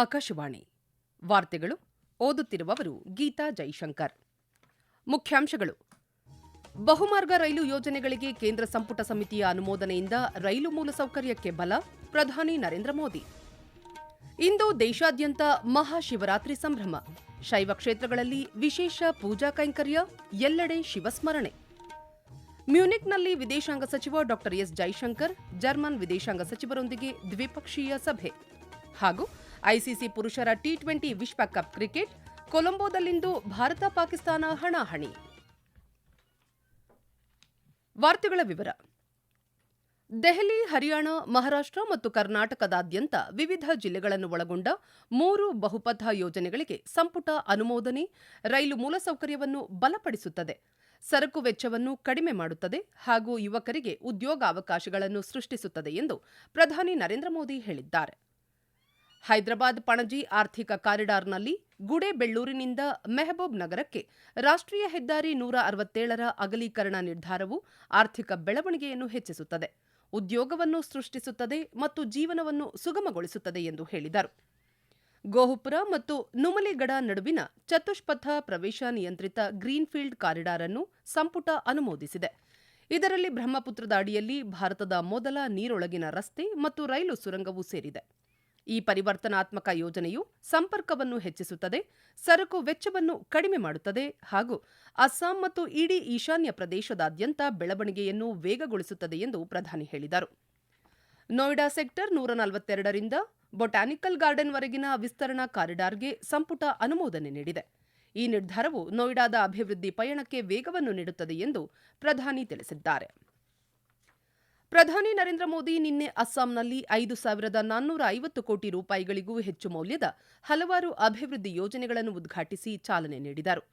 ಆಕಾಶವಾಣಿ. ವಾರ್ತೆಗಳು ಓದುತ್ತಿರುವವರು ಗೀತಾ ಜೈಶಂಕರ್. ಮುಖ್ಯಾಂಶಗಳು. ಬಹುಮಾರ್ಗ ರೈಲು ಯೋಜನೆಗಳಿಗೆ ಕೇಂದ್ರ ಸಂಪುಟ ಸಮಿತಿಯ ಅನುಮೋದನೆಯಿಂದ ರೈಲು ಮೂಲಸೌಕರ್ಯಕ್ಕೆ ಬಲ, ಪ್ರಧಾನಿ ನರೇಂದ್ರ ಮೋದಿ. ಇಂದು ದೇಶಾದ್ಯಂತ ಮಹಾಶಿವರಾತ್ರಿ ಸಂಭ್ರಮ. ಶೈವ ಕ್ಷೇತ್ರಗಳಲ್ಲಿ ವಿಶೇಷ ಪೂಜಾ ಕೈಂಕರ್ಯ, ಎಲ್ಲೆಡೆ ಶಿವಸ್ಮರಣೆ. ಮ್ಯೂನಿಕ್ನಲ್ಲಿ ವಿದೇಶಾಂಗ ಸಚಿವ ಡಾ ಎಸ್ ಜೈಶಂಕರ್, ಜರ್ಮನ್ ವಿದೇಶಾಂಗ ಸಚಿವರೊಂದಿಗೆ ದ್ವಿಪಕ್ಷೀಯ ಸಭೆ. ಹಾಗೂ ಐಸಿಸಿ ಪುರುಷರ ಟಿ ಟ್ವೆಂಟಿ ವಿಶ್ವಕಪ್ ಕ್ರಿಕೆಟ್, ಕೊಲಂಬೋದಲ್ಲಿಂದು ಭಾರತ ಪಾಕಿಸ್ತಾನ ಹಣಾಹಣಿ. ವಾರ್ತೆಗಳ ವಿವರ. ದೆಹಲಿ, ಹರಿಯಾಣ, ಮಹಾರಾಷ್ಟ್ರ ಮತ್ತು ಕರ್ನಾಟಕದಾದ್ಯಂತ ವಿವಿಧ ಜಿಲ್ಲೆಗಳನ್ನು ಒಳಗೊಂಡ ಮೂರು ಬಹುಪಥ ಯೋಜನೆಗಳಿಗೆ ಸಂಪುಟ ಅನುಮೋದನೆ ರೈಲು ಮೂಲಸೌಕರ್ಯವನ್ನು ಬಲಪಡಿಸುತ್ತದೆ. ಸರಕು ವೆಚ್ಚವನ್ನು ಕಡಿಮೆ ಮಾಡುತ್ತದೆ ಹಾಗೂ ಯುವಕರಿಗೆ ಉದ್ಯೋಗಾವಕಾಶಗಳನ್ನು ಸೃಷ್ಟಿಸುತ್ತದೆ ಎಂದು ಪ್ರಧಾನಿ ನರೇಂದ್ರ ಮೋದಿ ಹೇಳಿದ್ದಾರೆ. ಹೈದರಾಬಾದ್ ಪಣಜಿ ಆರ್ಥಿಕ ಕಾರಿಡಾರ್ನಲ್ಲಿ ಗುಡೇಬೆಳ್ಳೂರಿನಿಂದ ಮೆಹಬೂಬ್ ನಗರಕ್ಕೆ ರಾಷ್ಟ್ರೀಯ ಹೆದ್ದಾರಿ ನೂರ ಅರವತ್ತೇಳರ ಅಗಲೀಕರಣ ನಿರ್ಧಾರವು ಆರ್ಥಿಕ ಬೆಳವಣಿಗೆಯನ್ನು ಹೆಚ್ಚಿಸುತ್ತದೆ. ಉದ್ಯೋಗವನ್ನು ಸೃಷ್ಟಿಸುತ್ತದೆ ಮತ್ತು ಜೀವನವನ್ನು ಸುಗಮಗೊಳಿಸುತ್ತದೆ ಎಂದು ಹೇಳಿದರು. ಗೋಹುಪುರ ಮತ್ತು ನುಮಲಿಗಡ ನಡುವಿನ ಚತುಷ್ಪಥ ಪ್ರವೇಶ ನಿಯಂತ್ರಿತ ಗ್ರೀನ್ಫೀಲ್ಡ್ ಕಾರಿಡಾರ್ ಅನ್ನು ಸಂಪುಟ ಅನುಮೋದಿಸಿದೆ. ಇದರಲ್ಲಿ ಬ್ರಹ್ಮಪುತ್ರದ ಅಡಿಯಲ್ಲಿ ಭಾರತದ ಮೊದಲ ನೀರೊಳಗಿನ ರಸ್ತೆ ಮತ್ತು ರೈಲು ಸುರಂಗವೂ ಸೇರಿದೆ. ಈ ಪರಿವರ್ತನಾತ್ಮಕ ಯೋಜನೆಯು ಸಂಪರ್ಕವನ್ನು ಹೆಚ್ಚಿಸುತ್ತದೆ, ಸರಕು ವೆಚ್ಚವನ್ನು ಕಡಿಮೆ ಮಾಡುತ್ತದೆ ಹಾಗೂ ಅಸ್ಸಾಂ ಮತ್ತು ಇಡೀ ಈಶಾನ್ಯ ಪ್ರದೇಶದಾದ್ಯಂತ ಬೆಳವಣಿಗೆಯನ್ನು ವೇಗಗೊಳಿಸುತ್ತದೆ ಎಂದು ಪ್ರಧಾನಿ ಹೇಳಿದರು. ನೋಯ್ಡಾ ಸೆಕ್ಟರ್ ನೂರ ನಲವತ್ತೆರಡರಿಂದ ಬೊಟಾನಿಕಲ್ ಗಾರ್ಡನ್ವರೆಗಿನ ವಿಸ್ತರಣಾ ಕಾರಿಡಾರ್ಗೆ ಸಂಪುಟ ಅನುಮೋದನೆ ನೀಡಿದೆ. ಈ ನಿರ್ಧಾರವು ನೋಯ್ಡಾದ ಅಭಿವೃದ್ಧಿ ಪಯಣಕ್ಕೆ ವೇಗವನ್ನು ನೀಡುತ್ತದೆ ಎಂದು ಪ್ರಧಾನಿ ತಿಳಿಸಿದ್ದಾರೆ. ಪ್ರಧಾನಿ ನರೇಂದ್ರ ಮೋದಿ ನಿನ್ನೆ ಅಸ್ಸಾಂನಲ್ಲಿ ಐದು ಸಾವಿರದ ನಾನ್ನೂರ ಐವತ್ತು ಕೋಟಿ ರೂಪಾಯಿಗಳಿಗೂ ಹೆಚ್ಚು ಮೌಲ್ಯದ ಹಲವಾರು ಅಭಿವೃದ್ಧಿ ಯೋಜನೆಗಳನ್ನು ಉದ್ಘಾಟಿಸಿ ಚಾಲನೆ ನೀಡಿದರು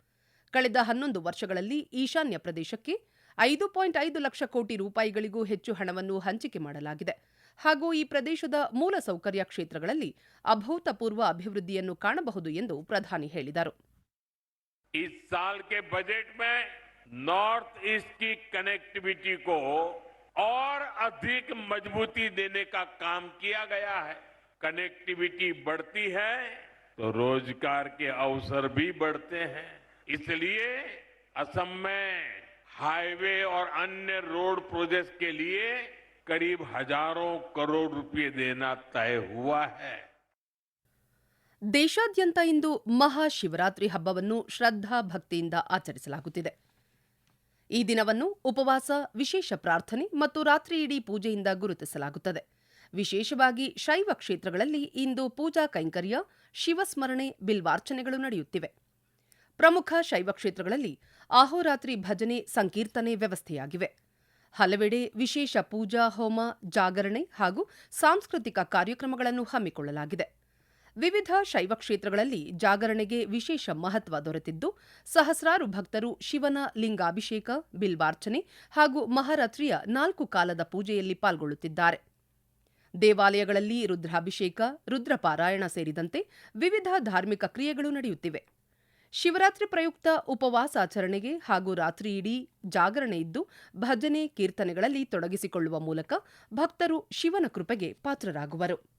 ಕಳೆದ ಹನ್ನೊಂದು ವರ್ಷಗಳಲ್ಲಿ ಈಶಾನ್ಯ ಪ್ರದೇಶಕ್ಕೆ ಐದು ಪಾಯಿಂಟ್ ಐದು ಲಕ್ಷ ಕೋಟಿ ರೂಪಾಯಿಗಳಿಗೂ ಹೆಚ್ಚು ಹಣವನ್ನು ಹಂಚಿಕೆ ಮಾಡಲಾಗಿದೆ ಹಾಗೂ ಈ ಪ್ರದೇಶದ ಮೂಲಸೌಕರ್ಯ ಕ್ಷೇತ್ರಗಳಲ್ಲಿ ಅಭೂತಪೂರ್ವ ಅಭಿವೃದ್ಧಿಯನ್ನು ಕಾಣಬಹುದು ಎಂದು ಪ್ರಧಾನಿ ಹೇಳಿದರು इस साल के बजट में नॉर्थ ईस्ट की कनेक्टिविटी को और अधिक मजबूती देने का काम किया गया है कनेक्टिविटी बढ़ती है तो रोजगार के अवसर भी बढ़ते हैं इसलिए असम में हाईवे और अन्य रोड प्रोजेक्ट्स के लिए करीब हजारों करोड़ रुपए देना तय हुआ है ದೇಶಾದ್ಯಂತ ಇಂದು ಮಹಾಶಿವರಾತ್ರಿ ಹಬ್ಬವನ್ನು ಶ್ರದ್ಧಾ ಭಕ್ತಿಯಿಂದ ಆಚರಿಸಲಾಗುತ್ತಿದೆ ಈ ದಿನವನ್ನು ಉಪವಾಸ, ವಿಶೇಷ ಪ್ರಾರ್ಥನೆ ಮತ್ತು ರಾತ್ರಿಯಿಡೀ ಪೂಜೆಯಿಂದ ಗುರುತಿಸಲಾಗುತ್ತದೆ. ವಿಶೇಷವಾಗಿ ಶೈವ ಕ್ಷೇತ್ರಗಳಲ್ಲಿ ಇಂದು ಪೂಜಾ ಕೈಂಕರ್ಯ, ಶಿವಸ್ಮರಣೆ, ಬಿಲ್ವಾರ್ಚನೆಗಳು ನಡೆಯುತ್ತಿವೆ. ಪ್ರಮುಖ ಶೈವ ಕ್ಷೇತ್ರಗಳಲ್ಲಿ ಆಹೋರಾತ್ರಿ ಭಜನೆ, ಸಂಕೀರ್ತನೆ ವ್ಯವಸ್ಥೆಯಾಗಿವೆ. ಹಲವೆಡೆ ವಿಶೇಷ ಪೂಜಾ, ಹೋಮ, ಜಾಗರಣೆ ಹಾಗೂ ಸಾಂಸ್ಕೃತಿಕ ಕಾರ್ಯಕ್ರಮಗಳನ್ನು ಹಮ್ಮಿಕೊಳ್ಳಲಾಗಿದೆ. ವಿವಿಧ ಶೈವ ಕ್ಷೇತ್ರಗಳಲ್ಲಿ ಜಾಗರಣೆಗೆ ವಿಶೇಷ ಮಹತ್ವ ದೊರೆತಿದ್ದು, ಸಹಸ್ರಾರು ಭಕ್ತರು ಶಿವನ ಲಿಂಗಾಭಿಷೇಕ, ಬಿಲ್ವಾರ್ಚನೆ ಹಾಗೂ ಮಹಾರಾತ್ರಿಯ ನಾಲ್ಕು ಕಾಲದ ಪೂಜೆಯಲ್ಲಿ ಪಾಲ್ಗೊಳ್ಳುತ್ತಿದ್ದಾರೆ. ದೇವಾಲಯಗಳಲ್ಲಿ ರುದ್ರಾಭಿಷೇಕ, ರುದ್ರಪಾರಾಯಣ ಸೇರಿದಂತೆ ವಿವಿಧ ಧಾರ್ಮಿಕ ಕ್ರಿಯೆಗಳು ನಡೆಯುತ್ತಿವೆ. ಶಿವರಾತ್ರಿ ಪ್ರಯುಕ್ತ ಉಪವಾಸಾಚರಣೆಗೆ ಹಾಗೂ ರಾತ್ರಿಯಿಡೀ ಜಾಗರಣೆ ಇದ್ದು, ಭಜನೆ, ಕೀರ್ತನೆಗಳಲ್ಲಿ ತೊಡಗಿಸಿಕೊಳ್ಳುವ ಮೂಲಕ ಭಕ್ತರು ಶಿವನ ಕೃಪೆಗೆ ಪಾತ್ರರಾಗುವರು.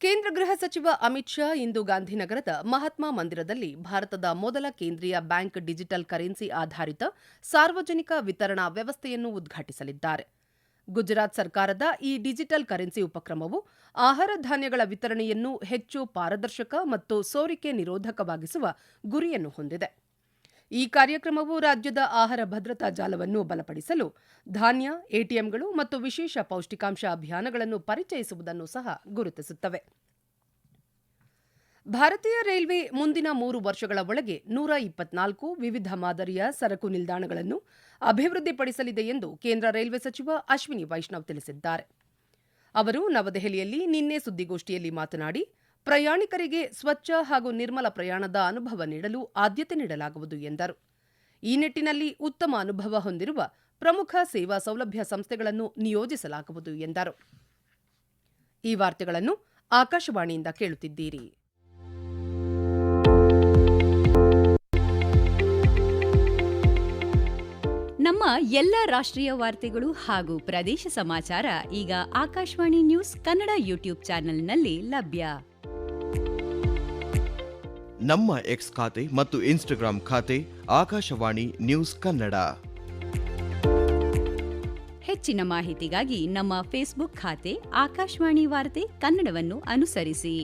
ಕೇಂದ್ರ ಗೃಹ ಸಚಿವ ಅಮಿತ್ ಶಾ ಇಂದು ಗಾಂಧಿನಗರದ ಮಹಾತ್ಮ ಮಂದಿರದಲ್ಲಿ ಭಾರತದ ಮೊದಲ ಕೇಂದ್ರೀಯ ಬ್ಯಾಂಕ್ ಡಿಜಿಟಲ್ ಕರೆನ್ಸಿ ಆಧಾರಿತ ಸಾರ್ವಜನಿಕ ವಿತರಣಾ ವ್ಯವಸ್ಥೆಯನ್ನು ಉದ್ಘಾಟಿಸಲಿದ್ದಾರೆ. ಗುಜರಾತ್ ಸರ್ಕಾರದ ಈ ಡಿಜಿಟಲ್ ಕರೆನ್ಸಿ ಉಪಕ್ರಮವು ಆಹಾರ ಧಾನ್ಯಗಳ ವಿತರಣೆಯನ್ನು ಹೆಚ್ಚು ಪಾರದರ್ಶಕ ಮತ್ತು ಸೋರಿಕೆ ನಿರೋಧಕವಾಗಿಸುವ ಗುರಿಯನ್ನು ಹೊಂದಿದೆ. ಈ ಕಾರ್ಯಕ್ರಮವು ರಾಜ್ಯದ ಆಹಾರ ಭದ್ರತಾ ಜಾಲವನ್ನು ಬಲಪಡಿಸಲು ಧಾನ್ಯ, ಎಟಿಎಂಗಳು ಮತ್ತು ವಿಶೇಷ ಪೌಷ್ಟಿಕಾಂಶ ಅಭಿಯಾನಗಳನ್ನು ಪರಿಚಯಿಸುವುದನ್ನು ಸಹ ಗುರುತಿಸುತ್ತವೆ. ಭಾರತೀಯ ರೈಲ್ವೆ ಮುಂದಿನ ಮೂರು ವರ್ಷಗಳ ಒಳಗೆ ನೂರ ಇಪ್ಪತ್ನಾಲ್ಕು ವಿವಿಧ ಮಾದರಿಯ ಸರಕು ನಿಲ್ದಾಣಗಳನ್ನು ಅಭಿವೃದ್ಧಿಪಡಿಸಲಿದೆ ಎಂದು ಕೇಂದ್ರ ರೈಲ್ವೆ ಸಚಿವ ಅಶ್ವಿನಿ ವೈಷ್ಣವ್ ತಿಳಿಸಿದ್ದಾರೆ. ಅವರು ನವದೆಹಲಿಯಲ್ಲಿ ನಿನ್ನೆ ಸುದ್ದಿಗೋಷ್ಠಿಯಲ್ಲಿ ಮಾತನಾಡಿ ಪ್ರಯಾಣಿಕರಿಗೆ ಸ್ವಚ್ಛ ಹಾಗೂ ನಿರ್ಮಲ ಪ್ರಯಾಣದ ಅನುಭವ ನೀಡಲು ಆದ್ಯತೆ ನೀಡಲಾಗುವುದು ಎಂದರು. ಈ ನಿಟ್ಟಿನಲ್ಲಿ ಉತ್ತಮ ಅನುಭವ ಹೊಂದಿರುವ ಪ್ರಮುಖ ಸೇವಾ ಸೌಲಭ್ಯ ಸಂಸ್ಥೆಗಳನ್ನು ನಿಯೋಜಿಸಲಾಗುವುದು ಎಂದರು. ಈ ವಾರ್ತೆಗಳನ್ನು ಆಕಾಶವಾಣಿಯಿಂದ ಕೇಳುತ್ತಿದ್ದೀರಿ. ನಮ್ಮ ಎಲ್ಲ ರಾಷ್ಟ್ರೀಯ ವಾರ್ತೆಗಳು ಹಾಗೂ ಪ್ರದೇಶ ಸಮಾಚಾರ ಈಗ ಆಕಾಶವಾಣಿ ನ್ಯೂಸ್ ಕನ್ನಡ ಯೂಟ್ಯೂಬ್ ಚಾನೆಲ್ನಲ್ಲಿ ಲಭ್ಯ. ನಮ್ಮ ಎಕ್ಸ್ ಖಾತೆ ಮತ್ತು ಇನ್ಸ್ಟಾಗ್ರಾಂ ಖಾತೆ ಆಕಾಶವಾಣಿ ನ್ಯೂಸ್ ಕನ್ನಡ. ಹೆಚ್ಚಿನ ಮಾಹಿತಿಗಾಗಿ ನಮ್ಮ ಫೇಸ್ಬುಕ್ ಖಾತೆ ಆಕಾಶವಾಣಿ ವಾರ್ತೆ ಕನ್ನಡವನ್ನು ಅನುಸರಿಸಿ.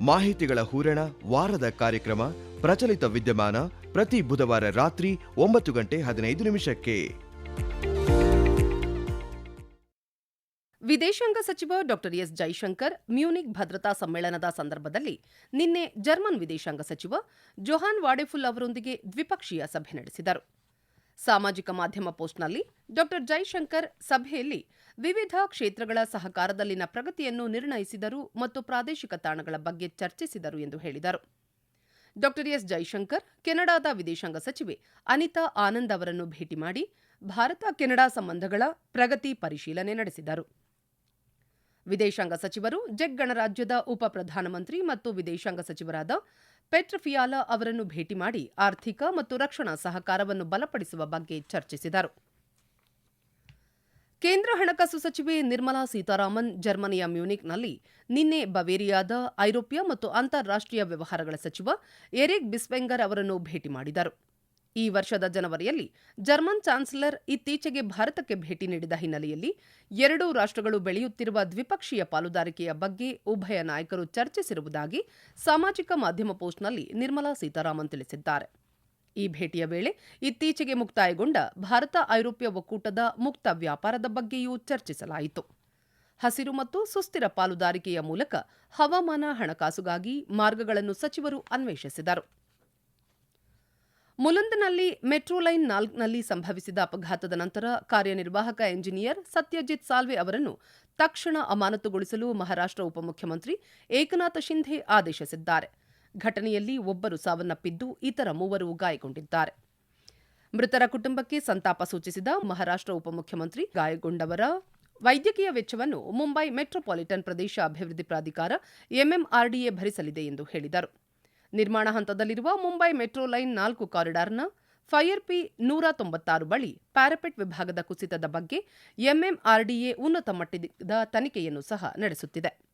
ಮಾಹಿತಿಗಳ ಹೂರಣ ವಾರದ ಕಾರ್ಯಕ್ರಮ ಪ್ರಚಲಿತ ವಿದ್ಯಮಾನ ಪ್ರತಿ ಬುಧವಾರ ರಾತ್ರಿ ಒಂಬತ್ತು ಗಂಟೆ ಹದಿನೈದು ನಿಮಿಷಕ್ಕೆ. ವಿದೇಶಾಂಗ ಸಚಿವ ಡಾ ಎಸ್ ಜೈಶಂಕರ್ ಮ್ಯೂನಿಕ್ ಭದ್ರತಾ ಸಮ್ಮೇಳನದ ಸಂದರ್ಭದಲ್ಲಿ ನಿನ್ನೆ ಜರ್ಮನ್ ವಿದೇಶಾಂಗ ಸಚಿವ ಜೊಹಾನ್ ವಾಡೆಫುಲ್ ಅವರೊಂದಿಗೆ ದ್ವಿಪಕ್ಷೀಯ ಸಭೆ ನಡೆಸಿದರು. ಸಾಮಾಜಿಕ ಮಾಧ್ಯಮ ಪೋಸ್ಟ್ನಲ್ಲಿ ಡಾ ಜೈಶಂಕರ್ ಸಭೆಯಲ್ಲಿ ವಿವಿಧ ಕ್ಷೇತ್ರಗಳ ಸಹಕಾರದಲ್ಲಿನ ಪ್ರಗತಿಯನ್ನು ನಿರ್ಣಯಿಸಿದರು ಮತ್ತು ಪ್ರಾದೇಶಿಕ ತಾಣಗಳ ಬಗ್ಗೆ ಚರ್ಚಿಸಿದರು ಎಂದು ಹೇಳಿದರು. ಡಾ ಎಸ್ ಜೈಶಂಕರ್ ಕೆನಡಾದ ವಿದೇಶಾಂಗ ಸಚಿವೆ ಅನಿತಾ ಆನಂದ್ ಅವರನ್ನು ಭೇಟಿ ಮಾಡಿ ಭಾರತ ಕೆನಡಾ ಸಂಬಂಧಗಳ ಪ್ರಗತಿ ಪರಿಶೀಲನೆ ನಡೆಸಿದರು. ವಿದೇಶಾಂಗ ಸಚಿವರು, ಜೆಕ್ ಗಣರಾಜ್ಯದ ಉಪ ಪ್ರಧಾನಮಂತ್ರಿ ಮತ್ತು ವಿದೇಶಾಂಗ ಸಚಿವರಾದ ಪೆಟ್ರ್ ಫಿಯಾಲಾ ಅವರನ್ನು ಭೇಟಿ ಮಾಡಿ ಆರ್ಥಿಕ ಮತ್ತು ರಕ್ಷಣಾ ಸಹಕಾರವನ್ನು ಬಲಪಡಿಸುವ ಬಗ್ಗೆ ಚರ್ಚಿಸಿದರು. ಕೇಂದ್ರ ಹಣಕಾಸು ಸಚಿವೆ ನಿರ್ಮಲಾ ಸೀತಾರಾಮನ್ ಜರ್ಮನಿಯ ಮ್ಯೂನಿಕ್ನಲ್ಲಿ ನಿನ್ನೆ ಬವೇರಿಯಾದ ಐರೋಪ್ಯ ಮತ್ತು ಅಂತಾರಾಷ್ಟೀಯ ವ್ಯವಹಾರಗಳ ಸಚಿವ ಎರಿಕ್ ಬಿಸ್ವೆಂಗರ್ ಅವರನ್ನು ಭೇಟಿ ಮಾಡಿದರು. ಈ ವರ್ಷದ ಜನವರಿಯಲ್ಲಿ ಜರ್ಮನ್ ಚಾನ್ಸಲರ್ ಇತ್ತೀಚೆಗೆ ಭಾರತಕ್ಕೆ ಭೇಟಿ ನೀಡಿದ ಹಿನ್ನೆಲೆಯಲ್ಲಿ ಎರಡೂ ರಾಷ್ಟ್ರಗಳು ಬೆಳೆಯುತ್ತಿರುವ ದ್ವಿಪಕ್ಷೀಯ ಪಾಲುದಾರಿಕೆಯ ಬಗ್ಗೆ ಉಭಯ ನಾಯಕರು ಚರ್ಚಿಸಿರುವುದಾಗಿ ಸಾಮಾಜಿಕ ಮಾಧ್ಯಮ ಪೋಸ್ಟ್ನಲ್ಲಿ ನಿರ್ಮಲಾ ಸೀತಾರಾಮನ್ ತಿಳಿಸಿದ್ದಾರೆ. ಈ ಭೇಟಿಯ ವೇಳೆ ಇತ್ತೀಚೆಗೆ ಮುಕ್ತಾಯಗೊಂಡ ಭಾರತ ಐರೋಪ್ಯ ಒಕ್ಕೂಟದ ಮುಕ್ತ ವ್ಯಾಪಾರದ ಬಗ್ಗೆಯೂ ಚರ್ಚಿಸಲಾಯಿತು. ಹಸಿರು ಮತ್ತು ಸುಸ್ಥಿರ ಪಾಲುದಾರಿಕೆಯ ಮೂಲಕ ಹವಾಮಾನ ಹಣಕಾಸುಗಾಗಿ ಮಾರ್ಗಗಳನ್ನು ಸಚಿವರು ಅನ್ವೇಷಿಸಿದರು. ಮುಲಂದ್ನಲ್ಲಿ ಮೆಟ್ರೋ ಲೈನ್ ನಾಲ್ಕನಲ್ಲಿ ಸಂಭವಿಸಿದ ಅಪಘಾತದ ನಂತರ ಕಾರ್ಯನಿರ್ವಾಹಕ ಎಂಜಿನಿಯರ್ ಸತ್ಯಜಿತ್ ಸಾಲ್ವೆ ಅವರನ್ನು ತಕ್ಷಣ ಅಮಾನತುಗೊಳಿಸಲು ಮಹಾರಾಷ್ಟ್ರ ಉಪಮುಖ್ಯಮಂತ್ರಿ ಏಕನಾಥ ಶಿಂಧೆ ಆದೇಶಿಸಿದ್ದಾರೆ. ಘಟನೆಯಲ್ಲಿ ಒಬ್ಬರು ಸಾವನ್ನಪ್ಪಿದ್ದು ಇತರ ಮೂವರು ಗಾಯಗೊಂಡಿದ್ದಾರೆ. ಮೃತರ ಕುಟುಂಬಕ್ಕೆ ಸಂತಾಪ ಸೂಚಿಸಿದ ಮಹಾರಾಷ್ಟ್ರ ಉಪಮುಖ್ಯಮಂತ್ರಿ ಗಾಯಗೊಂಡವರ ವೈದ್ಯಕೀಯ ವೆಚ್ಚವನ್ನು ಮುಂಬೈ ಮೆಟ್ರೋಪಾಲಿಟನ್ ಪ್ರದೇಶ ಅಭಿವೃದ್ಧಿ ಪ್ರಾಧಿಕಾರ ಎಂಎಂಆರ್ಡಿಎ ಭರಿಸಲಿದೆ ಎಂದು ಹೇಳಿದರು. ನಿರ್ಮಾಣ ಹಂತದಲ್ಲಿರುವ ಮುಂಬೈ ಮೆಟ್ರೋ ಲೈನ್ ನಾಲ್ಕು ಕಾರಿಡಾರ್ನ ಫೈರ್ ಪಿ ನೂರ ತೊಂಬತ್ತಾರು ಬಳಿ ಪ್ಯಾರಪೆಟ್ ವಿಭಾಗದ ಕುಸಿತದ ಬಗ್ಗೆ ಎಂಎಂಆರ್ಡಿಎ ಉನ್ನತ ಮಟ್ಟದ ತನಿಖೆಯನ್ನು ಸಹ ನಡೆಸುತ್ತಿದೆ.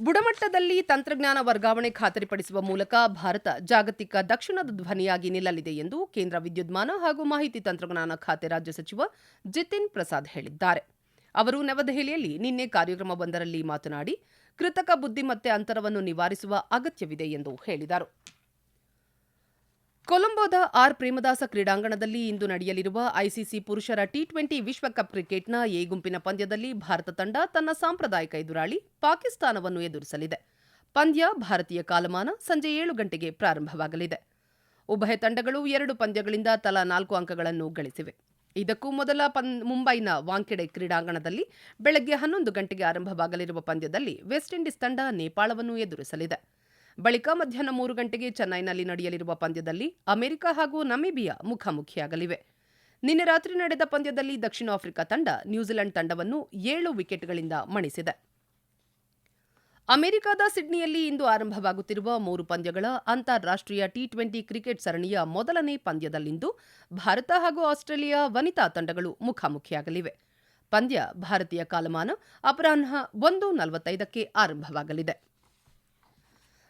ಬುಡಮಟ್ಟದಲ್ಲಿ ತಂತ್ರಜ್ಞಾನ ವರ್ಗಾವಣೆ ಖಾತರಿಪಡಿಸುವ ಮೂಲಕ ಭಾರತ ಜಾಗತಿಕ ದಕ್ಷಿಣದ ಧ್ವನಿಯಾಗಿ ನಿಲ್ಲಲಿದೆ ಎಂದು ಕೇಂದ್ರ ವಿದ್ಯುನ್ಮಾನ ಹಾಗೂ ಮಾಹಿತಿ ತಂತ್ರಜ್ಞಾನ ಖಾತೆ ರಾಜ್ಯ ಸಚಿವ ಜಿತಿನ್ ಪ್ರಸಾದ್ ಹೇಳಿದ್ದಾರೆ. ಅವರು ನವದೆಹಲಿಯಲ್ಲಿ ನಿನ್ನೆ ಕಾರ್ಯಕ್ರಮವೊಂದರಲ್ಲಿ ಮಾತನಾಡಿ ಕೃತಕ ಬುದ್ಧಿಮತ್ತೆ ಅಂತರವನ್ನು ನಿವಾರಿಸುವ ಅಗತ್ಯವಿದೆ ಎಂದು ಹೇಳಿದರು. ಕೊಲಂಬೋದ ಆರ್ ಪ್ರೇಮದಾಸ ಕ್ರೀಡಾಂಗಣದಲ್ಲಿ ಇಂದು ನಡೆಯಲಿರುವ ಐಸಿಸಿ ಪುರುಷರ ಟಿ ಟ್ವೆಂಟಿ ವಿಶ್ವಕಪ್ ಕ್ರಿಕೆಟ್ನ ಎ ಗುಂಪಿನ ಪಂದ್ಯದಲ್ಲಿ ಭಾರತ ತಂಡ ತನ್ನ ಸಾಂಪ್ರದಾಯಿಕ ಎದುರಾಳಿ ಪಾಕಿಸ್ತಾನವನ್ನು ಎದುರಿಸಲಿದೆ. ಪಂದ್ಯ ಭಾರತೀಯ ಕಾಲಮಾನ ಸಂಜೆ ಏಳು ಗಂಟೆಗೆ ಪ್ರಾರಂಭವಾಗಲಿದೆ. ಉಭಯ ತಂಡಗಳು ಎರಡು ಪಂದ್ಯಗಳಿಂದ ತಲಾ ನಾಲ್ಕು ಅಂಕಗಳನ್ನು ಗಳಿಸಿವೆ. ಇದಕ್ಕೂ ಮೊದಲ ಮುಂಬೈನ ವಾಂಕೆಡೆ ಕ್ರೀಡಾಂಗಣದಲ್ಲಿ ಬೆಳಗ್ಗೆ ಹನ್ನೊಂದು ಗಂಟೆಗೆ ಆರಂಭವಾಗಲಿರುವ ಪಂದ್ಯದಲ್ಲಿ ವೆಸ್ಟ್ ಇಂಡೀಸ್ ತಂಡ ನೇಪಾಳವನ್ನು ಎದುರಿಸಲಿದೆ. ಬಳಿಕ ಮಧ್ಯಾಹ್ನ ಮೂರು ಗಂಟೆಗೆ ಚೆನ್ನೈನಲ್ಲಿ ನಡೆಯಲಿರುವ ಪಂದ್ಯದಲ್ಲಿ ಅಮೆರಿಕ ಹಾಗೂ ನಮೀಬಿಯಾ ಮುಖಾಮುಖಿಯಾಗಲಿವೆ. ನಿನ್ನೆ ರಾತ್ರಿ ನಡೆದ ಪಂದ್ಯದಲ್ಲಿ ದಕ್ಷಿಣ ಆಫ್ರಿಕಾ ತಂಡ ನ್ಯೂಜಿಲೆಂಡ್ ತಂಡವನ್ನು ಏಳು ವಿಕೆಟ್ಗಳಿಂದ ಮಣಿಸಿದೆ. ಅಮೆರಿಕದ ಸಿಡ್ನಿಯಲ್ಲಿ ಇಂದು ಆರಂಭವಾಗುತ್ತಿರುವ ಮೂರು ಪಂದ್ಯಗಳ ಅಂತಾರಾಷ್ಟೀಯ ಟಿ ಟ್ವೆಂಟಿ ಕ್ರಿಕೆಟ್ ಸರಣಿಯ ಮೊದಲನೇ ಪಂದ್ಯದಲ್ಲಿಂದು ಭಾರತ ಹಾಗೂ ಆಸ್ಟ್ರೇಲಿಯಾ ವನಿತಾ ತಂಡಗಳು ಮುಖಾಮುಖಿಯಾಗಲಿವೆ. ಪಂದ್ಯ ಭಾರತೀಯ ಕಾಲಮಾನ ಅಪರಾಹ್ನ ಒಂದು ನಲವತ್ತೈದಕ್ಕೆ ಆರಂಭವಾಗಲಿದೆ.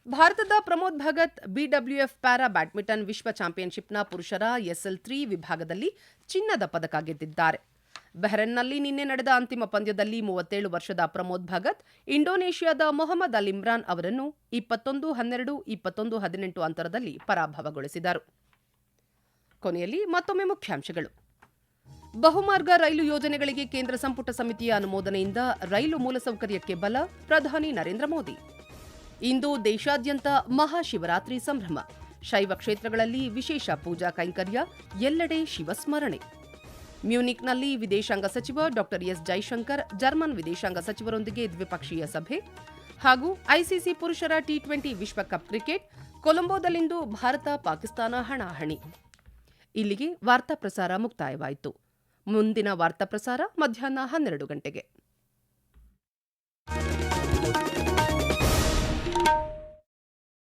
ಭಾರತದ Pramod Bhagat BWF para badminton ವಿಶ್ವ ಚಾಂಪಿಯನ್ಶಿಪ್ನ ಪುರುಷರ ಎಸ್ಎಲ್ ತ್ರೀ ವಿಭಾಗದಲ್ಲಿ ಚಿನ್ನದ ಪದಕ ಗೆದ್ದಿದ್ದಾರೆ. ಬೆಹ್ರೆನ್ನಲ್ಲಿ ನಿನ್ನೆ ನಡೆದ ಅಂತಿಮ ಪಂದ್ಯದಲ್ಲಿ ಮೂವತ್ತೇಳು ವರ್ಷದ ಪ್ರಮೋದ್ ಭಗತ್, ಇಂಡೋನೇಷ್ಯಾದ ಮೊಹಮ್ಮದ್ ಅಲ್ ಇಮ್ರಾನ್ ಅವರನ್ನು ಇಪ್ಪತ್ತೊಂದು ಹನ್ನೆರಡು, ಇಪ್ಪತ್ತೊಂದು ಹದಿನೆಂಟು ಅಂತರದಲ್ಲಿ ಪರಾಭವಗೊಳಿಸಿದರು. ಕೊನೆಯಲ್ಲಿ ಮತ್ತೊಮ್ಮೆ ಮುಖ್ಯಾಂಶಗಳು. ಬಹುಮಾರ್ಗ ರೈಲು ಯೋಜನೆಗಳಿಗೆ ಕೇಂದ್ರ ಸಂಪುಟ ಸಮಿತಿಯ ಅನುಮೋದನೆಯಿಂದ ರೈಲು ಮೂಲಸೌಕರ್ಯಕ್ಕೆ ಬಲ, ಪ್ರಧಾನಿ ನರೇಂದ್ರ ಮೋದಿ. ಇಂದು ದೇಶಾದ್ಯಂತ ಮಹಾಶಿವರಾತ್ರಿ ಸಂಭ್ರಮ. ಶೈವ ಕ್ಷೇತ್ರಗಳಲ್ಲಿ ವಿಶೇಷ ಪೂಜಾ ಕೈಂಕರ್ಯ, ಎಲ್ಲೆಡೆ ಶಿವಸ್ಮರಣೆ. ಮ್ಯೂನಿಕ್ನಲ್ಲಿ ವಿದೇಶಾಂಗ ಸಚಿವ ಡಾ ಎಸ್ ಜೈಶಂಕರ್, ಜರ್ಮನ್ ವಿದೇಶಾಂಗ ಸಚಿವರೊಂದಿಗೆ ದ್ವಿಪಕ್ಷೀಯ ಸಭೆ ಹಾಗೂ ಐಸಿಸಿ ಪುರುಷರ ಟಿ ಟ್ವೆಂಟಿ ವಿಶ್ವಕಪ್ ಕ್ರಿಕೆಟ್, ಕೊಲಂಬೋದಲ್ಲಿಂದು ಭಾರತ ಪಾಕಿಸ್ತಾನ ಹಣಾಹಣಿ. ಇಲ್ಲಿಗೆ ವಾರ್ತಾ ಪ್ರಸಾರ ಮುಕ್ತಾಯವಾಯಿತು. ಮುಂದಿನ ವಾರ್ತಾ ಪ್ರಸಾರ ಮಧ್ಯಾಹ್ನ ಹನ್ನೆರಡು ಗಂಟೆಗೆ.